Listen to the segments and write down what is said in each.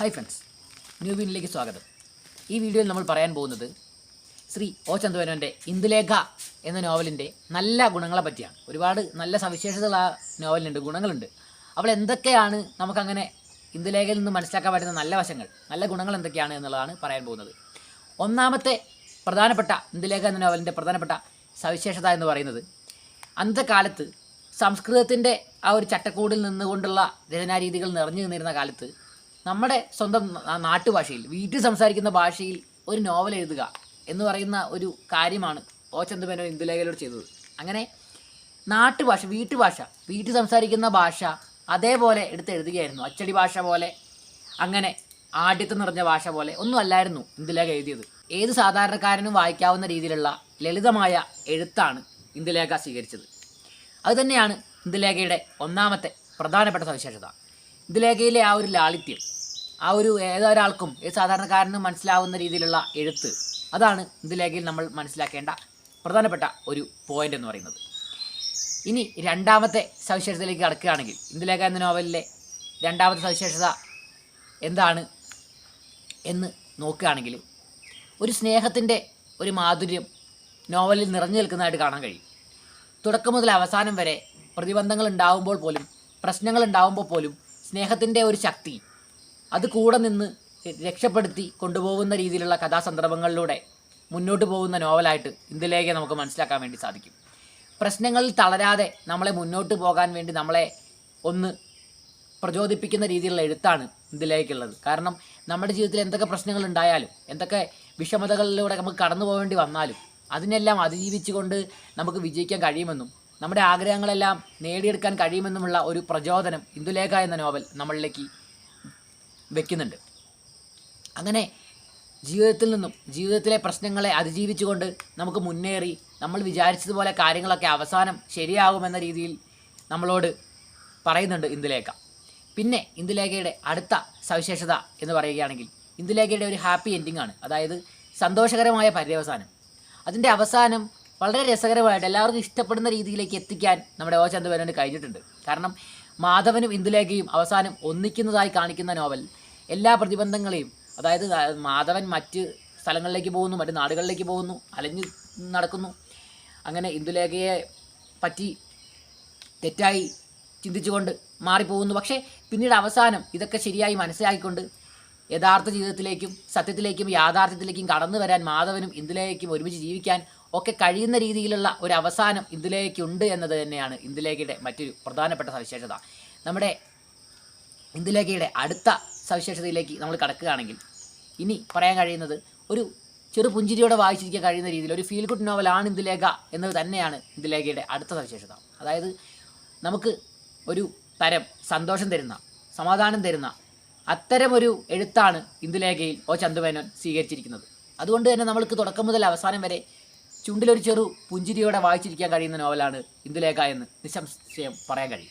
Hi friends new വീനിലേക്ക് സ്വാഗതം. ഈ വീഡിയോയിൽ നമ്മൾ പറയാൻ പോകുന്നത് ശ്രീ ഒ ചന്ദ്രമേനോന്റെ ഇന്ദുലേഖ എന്ന നോവലിന്റെ നല്ല ഗുണങ്ങളെ പറ്റിയാണ്. ഒരുപാട് നല്ല സവിശേഷതകൾ ആ നോവലിനുണ്ട് ഗുണങ്ങളുണ്ട്. അവൾ എന്തൊക്കെയാണ് നമുക്കങ്ങനെ ഇന്ദുലേഖയിൽ നിന്ന് മനസ്സിലാക്കാൻ പറ്റുന്ന നല്ല വശങ്ങൾ നല്ല ഗുണങ്ങൾ എന്തൊക്കെയാണ് എന്നുള്ളതാണ് പറയാൻ പോകുന്നത്. ഒന്നാമത്തെ പ്രധാനപ്പെട്ട ഇന്ദുലേഖ എന്ന നോവലിന്റെ പ്രധാനപ്പെട്ട സവിശേഷത എന്ന് പറയുന്നത് അന്നത്തെ കാലത്ത് സംസ്കൃതത്തിന്റെ ആ ഒരു ചട്ടക്കൂടിൽ നിന്നുകൊണ്ടുള്ള രചനാരീതികൾ നിറഞ്ഞു നിന്നിരുന്ന കാലത്ത് നമ്മുടെ സ്വന്തം നാട്ടുഭാഷയിൽ വീട്ടിൽ സംസാരിക്കുന്ന ഭാഷയിൽ ഒരു നോവൽ എഴുതുക എന്ന് പറയുന്ന ഒരു കാര്യമാണ് ഓ ചന്ദ്രമേനോ ഇന്ദുലേഖയിലൂടെ ചെയ്തത്. അങ്ങനെ നാട്ടുഭാഷ വീട്ടുഭാഷ വീട്ടിൽ സംസാരിക്കുന്ന ഭാഷ അതേപോലെ എടുത്ത് എഴുതുകയായിരുന്നു. അച്ചടി ഭാഷ പോലെ അങ്ങനെ ആഢ്യത്വം നിറഞ്ഞ ഭാഷ പോലെ ഒന്നും അല്ലായിരുന്നു ഇന്ദുലേഖ എഴുതിയത്. ഏത് സാധാരണക്കാരനും വായിക്കാവുന്ന രീതിയിലുള്ള ലളിതമായ എഴുത്താണ് ഇന്ദുലേഖ സ്വീകരിച്ചത്. അതുതന്നെയാണ് ഇന്ദുലേഖയുടെ ഒന്നാമത്തെ പ്രധാനപ്പെട്ട സവിശേഷത. ഇന്ദുലേഖയിലെ ആ ഒരു ലാളിത്യം ആ ഒരു ഏതൊരാൾക്കും ഏത് സാധാരണക്കാരനും മനസ്സിലാവുന്ന രീതിയിലുള്ള എഴുത്ത് അതാണ് ഇതിലേഖയിൽ നമ്മൾ മനസ്സിലാക്കേണ്ട പ്രധാനപ്പെട്ട ഒരു പോയിന്റ് എന്ന് പറയുന്നത്. ഇനി രണ്ടാമത്തെ സവിശേഷതയിലേക്ക് കടക്കുകയാണെങ്കിൽ ഇന്ദുലേഖ എന്ന നോവലിലെ രണ്ടാമത്തെ സവിശേഷത എന്താണ് എന്ന് നോക്കുകയാണെങ്കിൽ ഒരു സ്നേഹത്തിന്റെ ഒരു മാധുര്യം നോവലിൽ നിറഞ്ഞു നിൽക്കുന്നതായിട്ട് കാണാൻ കഴിയും. തുടക്കം മുതൽ അവസാനം വരെ പ്രതിബന്ധങ്ങൾ ഉണ്ടാവുമ്പോൾ പോലും പ്രശ്നങ്ങൾ ഉണ്ടാവുമ്പോൾ പോലും സ്നേഹത്തിന്റെ ഒരു ശക്തി. അത് കൂടെ നിന്ന് രക്ഷപ്പെടുത്തി കൊണ്ടുപോകുന്ന രീതിയിലുള്ള കഥാസന്ദർഭങ്ങളിലൂടെ മുന്നോട്ട് പോകുന്ന നോവലായിട്ട് ഇന്ദുലേഖയെ നമുക്ക് മനസ്സിലാക്കാൻ വേണ്ടി സാധിക്കും. പ്രശ്നങ്ങളിൽ തളരാതെ നമ്മളെ മുന്നോട്ട് പോകാൻ വേണ്ടി നമ്മളെ ഒന്ന് പ്രചോദിപ്പിക്കുന്ന രീതിയിലുള്ള എഴുത്താണ് ഇന്ദുലേഖയ്ക്കുള്ളത് കാരണം നമ്മുടെ ജീവിതത്തിൽ എന്തൊക്കെ പ്രശ്നങ്ങൾ ഉണ്ടായാലും എന്തൊക്കെ വിഷമതകളിലൂടെ നമുക്ക് കടന്നു പോകേണ്ടി വന്നാലും അതിനെല്ലാം അതിജീവിച്ചുകൊണ്ട് നമുക്ക് വിജയിക്കാൻ കഴിയുമെന്നും നമ്മുടെ ആഗ്രഹങ്ങളെല്ലാം നേടിയെടുക്കാൻ കഴിയുമെന്നുമുള്ള ഒരു പ്രചോദനം ഇന്ദുലേഖ എന്ന നോവൽ നമ്മളിലേക്ക് വെക്കുന്നുണ്ട്. അങ്ങനെ ജീവിതത്തിൽ നിന്നും ജീവിതത്തിലെ പ്രശ്നങ്ങളെ അതിജീവിച്ചുകൊണ്ട് നമുക്ക് മുന്നേറി നമ്മൾ വിചാരിച്ചതുപോലെ കാര്യങ്ങളൊക്കെ അവസാനം ശരിയാകുമെന്ന രീതിയിൽ നമ്മളോട് പറയുന്നുണ്ട് ഇന്ദുലേഖ. പിന്നെ ഇന്ദുലേഖയുടെ അടുത്ത സവിശേഷത എന്ന് പറയുകയാണെങ്കിൽ ഇന്ദുലേഖയുടെ ഒരു ഹാപ്പി എൻഡിങ് ആണ് അതായത് സന്തോഷകരമായ പര്യവസാനം. അതിന്റെ അവസാനം വളരെ രസകരമായിട്ട് എല്ലാവർക്കും ഇഷ്ടപ്പെടുന്ന രീതിയിലേക്ക് എത്തിക്കാൻ നമ്മുടെ ഓ ചന്ദ്രബേനോന് കഴിഞ്ഞിട്ടുണ്ട്. കാരണം മാധവനും ഇന്ദുലേഖയും അവസാനം ഒന്നിക്കുന്നതായി കാണിക്കുന്ന നോവൽ എല്ലാ പ്രതിബന്ധങ്ങളെയും അതായത് മാധവൻ മറ്റ് സ്ഥലങ്ങളിലേക്ക് പോകുന്നു മറ്റ് നാടുകളിലേക്ക് പോകുന്നു അലഞ്ഞു നടക്കുന്നു. അങ്ങനെ ഇന്ദുലേഖയെ പറ്റി തെറ്റായി ചിന്തിച്ചുകൊണ്ട് മാറിപ്പോകുന്നു. പക്ഷേ പിന്നീട് അവസാനം ഇതൊക്കെ ശരിയായി മനസ്സിലാക്കിക്കൊണ്ട് യഥാർത്ഥ ജീവിതത്തിലേക്കും സത്യത്തിലേക്കും യാഥാർത്ഥ്യത്തിലേക്കും കടന്നു വരാൻ മാധവനും ഇന്ദുലേഖയ്ക്കും ഒരുമിച്ച് ജീവിക്കാൻ ഒക്കെ കഴിയുന്ന രീതിയിലുള്ള ഒരു അവസാനം ഇന്ദുലേഖയ്ക്കുണ്ട് എന്നത് തന്നെയാണ് ഇന്ദുലേഖയുടെ മറ്റൊരു പ്രധാനപ്പെട്ട സവിശേഷത. നമ്മുടെ ഇന്ദുലേഖയുടെ അടുത്ത സവിശേഷതയിലേക്ക് നമ്മൾ കടക്കുകയാണെങ്കിൽ ഇനി പറയാൻ കഴിയുന്നത് ഒരു ചെറു പുഞ്ചിരിയോടെ വായിച്ചിരിക്കാൻ കഴിയുന്ന രീതിയിൽ ഒരു ഫീൽ ഗുഡ് നോവലാണ് ഇന്ദുലേഖ എന്നത് തന്നെയാണ് ഇന്ദുലേഖയുടെ അടുത്ത സവിശേഷത. അതായത് നമുക്ക് ഒരു തരം സന്തോഷം തരുന്ന സമാധാനം തരുന്ന അത്തരമൊരു എഴുത്താണ് ഇന്ദുലേഖയിൽ ഒ ചന്തുമേനോൻ സ്വീകരിച്ചിരിക്കുന്നത്. അതുകൊണ്ട് തന്നെ നമ്മൾക്ക് തുടക്കം മുതൽ അവസാനം വരെ ചുണ്ടിലൊരു ചെറു പുഞ്ചിരിയോടെ വായിച്ചിരിക്കാൻ കഴിയുന്ന നോവലാണ് ഇന്ദുലേഖ എന്ന് നിസ്സംശയം പറയാൻ കഴിയും.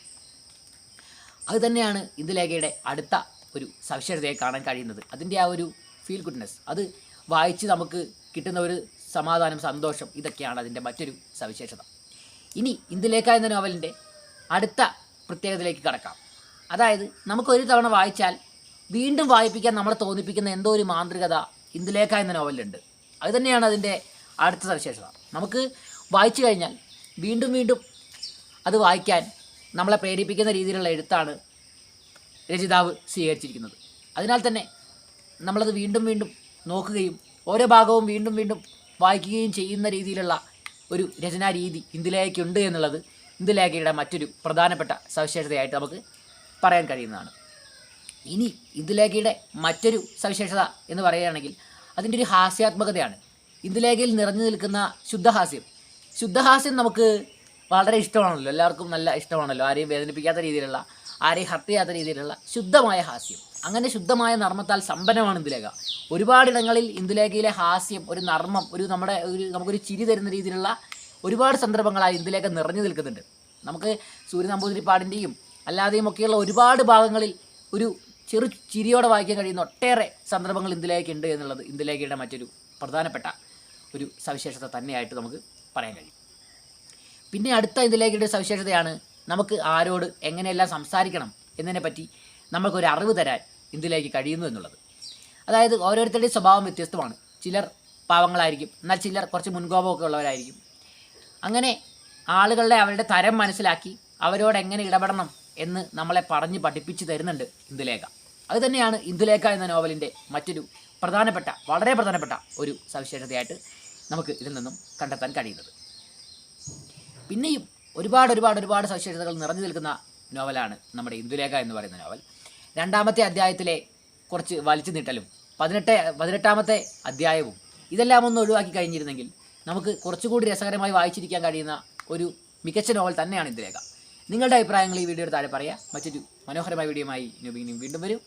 അതുതന്നെയാണ് ഇന്ദുലേഖയുടെ അടുത്ത ഒരു സവിശേഷതയെ കാണാൻ കഴിയുന്നത്. അതിന്റെ ആ ഒരു ഫീൽ ഗുഡ്നെസ് അത് വായിച്ച് നമുക്ക് കിട്ടുന്ന ഒരു സമാധാനം സന്തോഷം ഇതൊക്കെയാണ് അതിന്റെ മറ്റൊരു സവിശേഷത. ഇനി ഇന്ദുലേഖ എന്ന നോവലിന്റെ അടുത്ത പ്രത്യേകതയിലേക്ക് കടക്കാം. അതായത് നമുക്കൊരു തവണ വായിച്ചാൽ വീണ്ടും വായിപ്പിക്കാൻ നമ്മളെ തോന്നിപ്പിക്കുന്ന എന്തോ ഒരു മാന്ത്രികത ഇന്ദുലേഖ എന്ന നോവലിലുണ്ട്. അത് തന്നെയാണ് അതിന്റെ അടുത്ത സവിശേഷത. നമുക്ക് വായിച്ചു കഴിഞ്ഞാൽ വീണ്ടും വീണ്ടും അത് വായിക്കാൻ നമ്മളെ പ്രേരിപ്പിക്കുന്ന രീതിയിലുള്ള എഴുത്താണ് രചിതാവ് സ്വീകരിച്ചിരിക്കുന്നത്. അതിനാൽ തന്നെ നമ്മളത് വീണ്ടും വീണ്ടും നോക്കുകയും ഓരോ ഭാഗവും വീണ്ടും വീണ്ടും വായിക്കുകയും ചെയ്യുന്ന രീതിയിലുള്ള ഒരു രചനാ രീതി ഇന്ദുലേഖയ്ക്കുണ്ട് എന്നുള്ളത് ഇന്ദുലേഖയുടെ മറ്റൊരു പ്രധാനപ്പെട്ട സവിശേഷതയായിട്ട് നമുക്ക് പറയാൻ കഴിയുന്നതാണ്. ഇനി ഇന്ദുലേഖയുടെ മറ്റൊരു സവിശേഷത എന്ന് പറയുകയാണെങ്കിൽ അതിന്റെ ഒരു ഹാസ്യാത്മകതയാണ്. ഇന്ദുലേഖയിൽ നിറഞ്ഞു നിൽക്കുന്ന ശുദ്ധഹാസ്യം. ശുദ്ധഹാസ്യം നമുക്ക് വളരെ ഇഷ്ടമാണല്ലോ. എല്ലാവർക്കും നല്ല ഇഷ്ടമാണല്ലോ. ആരെയും വേദനിപ്പിക്കാത്ത രീതിയിലുള്ള ആരെയും ഹർട്ട് ചെയ്യാത്ത രീതിയിലുള്ള ശുദ്ധമായ ഹാസ്യം. അങ്ങനെ ശുദ്ധമായ നർമ്മത്താൽ സമ്പന്നമാണ് ഇന്ദുലേഖ. ഒരുപാടിടങ്ങളിൽ ഇന്ദുലേഖയിലെ ഹാസ്യം ഒരു നർമ്മം ഒരു നമ്മുടെ ഒരു നമുക്കൊരു ചിരി തരുന്ന രീതിയിലുള്ള ഒരുപാട് സന്ദർഭങ്ങളായി ഇന്ദുലേഖ നിറഞ്ഞു നിൽക്കുന്നുണ്ട്. നമുക്ക് സൂര്യനമ്പൂതിരിപ്പാടിന്റെയും അല്ലാതെയും ഒക്കെയുള്ള ഒരുപാട് ഭാഗങ്ങളിൽ ഒരു ചെറു ചിരിയോടെ വായിക്കാൻ കഴിയുന്ന ഒട്ടേറെ സന്ദർഭങ്ങൾ ഉണ്ട് എന്നുള്ളത് ഇന്ദുലേഖയുടെ മറ്റൊരു പ്രധാനപ്പെട്ട ഒരു സവിശേഷത തന്നെയായിട്ട് നമുക്ക് പറയാൻ കഴിയും. പിന്നെ അടുത്ത ഇതിലേക്കുള്ള സവിശേഷതയാണ് നമുക്ക് ആരോട് എങ്ങനെയെല്ലാം സംസാരിക്കണം എന്നതിനെ പറ്റി നമുക്കൊരു അറിവ് തരാൻ ഇന്ത്യയിലേക്ക് കഴിയുന്നു എന്നുള്ളത്. അതായത് ഓരോരുത്തരുടെയും സ്വഭാവം വ്യത്യസ്തമാണ്. ചിലർ പാവങ്ങളായിരിക്കും എന്നാൽ ചിലർ കുറച്ച് മുൻകോപമൊക്കെ ഉള്ളവരായിരിക്കും. അങ്ങനെ ആളുകളുടെ അവരുടെ തരം മനസ്സിലാക്കി അവരോട് എങ്ങനെ ഇടപെടണം എന്ന് നമ്മളെ പറഞ്ഞ് പഠിപ്പിച്ച് തരുന്നുണ്ട് ഇന്ദുലേഖ അത് തന്നെയാണ് ഇന്ദുലേഖ എന്ന നോവലിന്റെ മറ്റൊരു പ്രധാനപ്പെട്ട വളരെ പ്രധാനപ്പെട്ട ഒരു സവിശേഷതയായിട്ട് നമുക്ക് ഇതിൽ നിന്നും കണ്ടെത്താൻ കഴിയുന്നത്. പിന്നെയും ഒരുപാട് ഒരുപാട് ഒരുപാട് സവിശേഷതകൾ നിറഞ്ഞു നിൽക്കുന്ന നോവലാണ് നമ്മുടെ ഇന്ദുലേഖ എന്ന് പറയുന്ന നോവൽ. രണ്ടാമത്തെ അധ്യായത്തിലെ കുറച്ച് വലിച്ചു നീട്ടലും പതിനെട്ട് പതിനെട്ടാമത്തെ അധ്യായവും ഇതെല്ലാം ഒന്ന് ഒഴിവാക്കി കഴിഞ്ഞിരുന്നെങ്കിൽ നമുക്ക് കുറച്ചുകൂടി രസകരമായി വായിച്ചിരിക്കാൻ കഴിയുന്ന ഒരു മികച്ച നോവൽ തന്നെയാണ് ഇന്ദുലേഖ. നിങ്ങളുടെ അഭിപ്രായങ്ങൾ ഈ വീഡിയോയുടെ താഴെ പറയാം. മറ്റൊരു മനോഹരമായ വീഡിയോയുമായി നബീനും വീണ്ടും വരും.